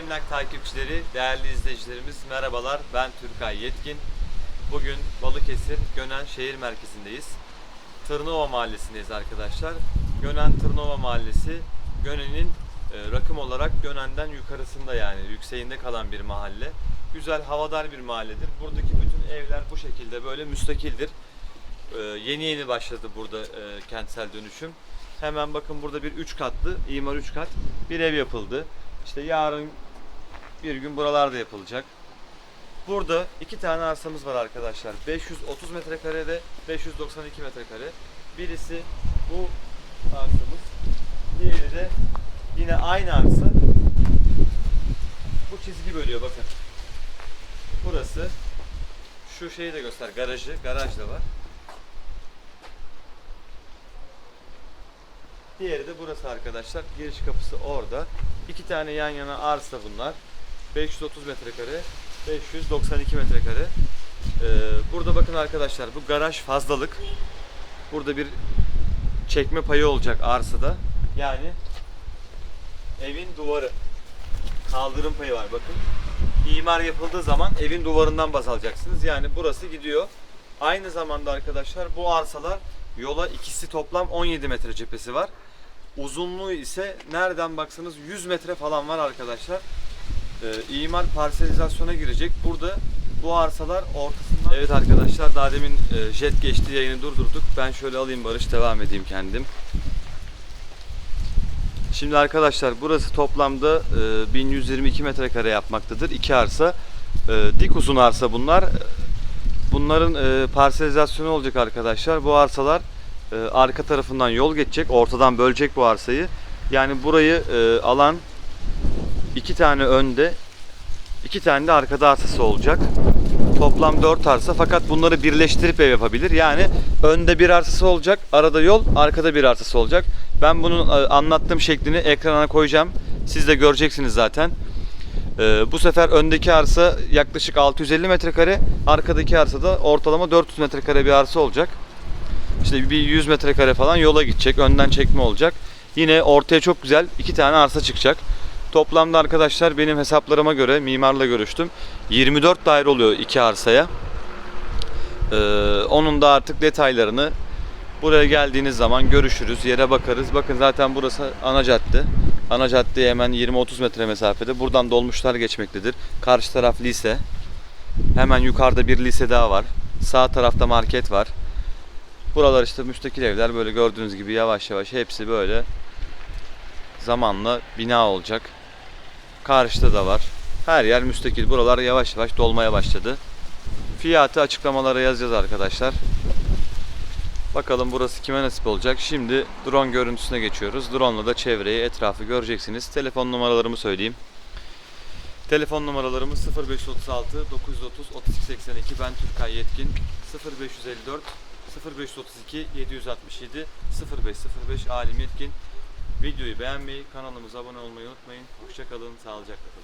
Emlak takipçileri, değerli izleyicilerimiz merhabalar. Ben Türkay Yetkin. Bugün Balıkesir Gönen şehir merkezindeyiz. Tırnova mahallesindeyiz arkadaşlar. Gönen Tırnova mahallesi Gönen'in e, rakım olarak Gönen'den yukarısında yani yükseğinde kalan bir mahalle. Güzel havadar bir mahalledir. Buradaki bütün evler bu şekilde böyle müstakildir. Ee, yeni yeni başladı burada e, kentsel dönüşüm. Hemen bakın burada bir 3 katlı, imar 3 kat bir ev yapıldı. İşte yarın bir gün buralarda yapılacak. Burada iki tane arsamız var arkadaşlar. 530 metrekare ve 592 metrekare. Birisi bu arsamız. Diğeri de yine aynı arsa. Bu çizgi bölüyor bakın. Burası. Şu şeyi de göster. Garajı. Garaj da var. Diğeri de burası arkadaşlar. Giriş kapısı orada. İki tane yan yana arsa bunlar. 530 metrekare, 592 metrekare. Ee, burada bakın arkadaşlar bu garaj fazlalık. Burada bir çekme payı olacak arsada. Yani evin duvarı. Kaldırım payı var bakın. İmar yapıldığı zaman evin duvarından baz alacaksınız. Yani burası gidiyor. Aynı zamanda arkadaşlar bu arsalar yola ikisi toplam 17 metre cephesi var. Uzunluğu ise nereden baksanız 100 metre falan var arkadaşlar. Ee, imar parselizasyona girecek. Burada bu arsalar ortasından... Evet arkadaşlar daha demin e, jet geçti yayını durdurduk. Ben şöyle alayım Barış devam edeyim kendim. Şimdi arkadaşlar burası toplamda e, 1122 metrekare yapmaktadır. İki arsa. E, dik uzun arsa bunlar. Bunların e, parselizasyonu olacak arkadaşlar. Bu arsalar e, arka tarafından yol geçecek. Ortadan bölecek bu arsayı. Yani burayı e, alan iki tane önde, iki tane de arkada arsası olacak. Toplam 4 arsa fakat bunları birleştirip ev yapabilir. Yani önde bir arsası olacak, arada yol, arkada bir arsası olacak. Ben bunun e, anlattığım şeklini ekrana koyacağım. Siz de göreceksiniz zaten. Ee, bu sefer öndeki arsa yaklaşık 650 metrekare, arkadaki arsa da ortalama 400 metrekare bir arsa olacak. İşte bir 100 metrekare falan yola gidecek, önden çekme olacak. Yine ortaya çok güzel iki tane arsa çıkacak. Toplamda arkadaşlar benim hesaplarıma göre mimarla görüştüm. 24 daire oluyor iki arsaya. Ee, onun da artık detaylarını buraya geldiğiniz zaman görüşürüz, yere bakarız. Bakın zaten burası ana cadde. Ana caddeye hemen 20-30 metre mesafede. Buradan dolmuşlar geçmektedir. Karşı taraf lise. Hemen yukarıda bir lise daha var. Sağ tarafta market var. Buralar işte müstakil evler böyle gördüğünüz gibi yavaş yavaş hepsi böyle zamanla bina olacak. Karşıda da var. Her yer müstakil. Buralar yavaş yavaş dolmaya başladı. Fiyatı açıklamalara yazacağız arkadaşlar. Bakalım burası kime nasip olacak. Şimdi drone görüntüsüne geçiyoruz. Drone ile da çevreyi, etrafı göreceksiniz. Telefon numaralarımı söyleyeyim. Telefon numaralarımız 0536 930 3282 ben Türkay Yetkin 0554 0532 767 0505 Alim Yetkin Videoyu beğenmeyi, kanalımıza abone olmayı unutmayın. Hoşçakalın, sağlıcakla kalın.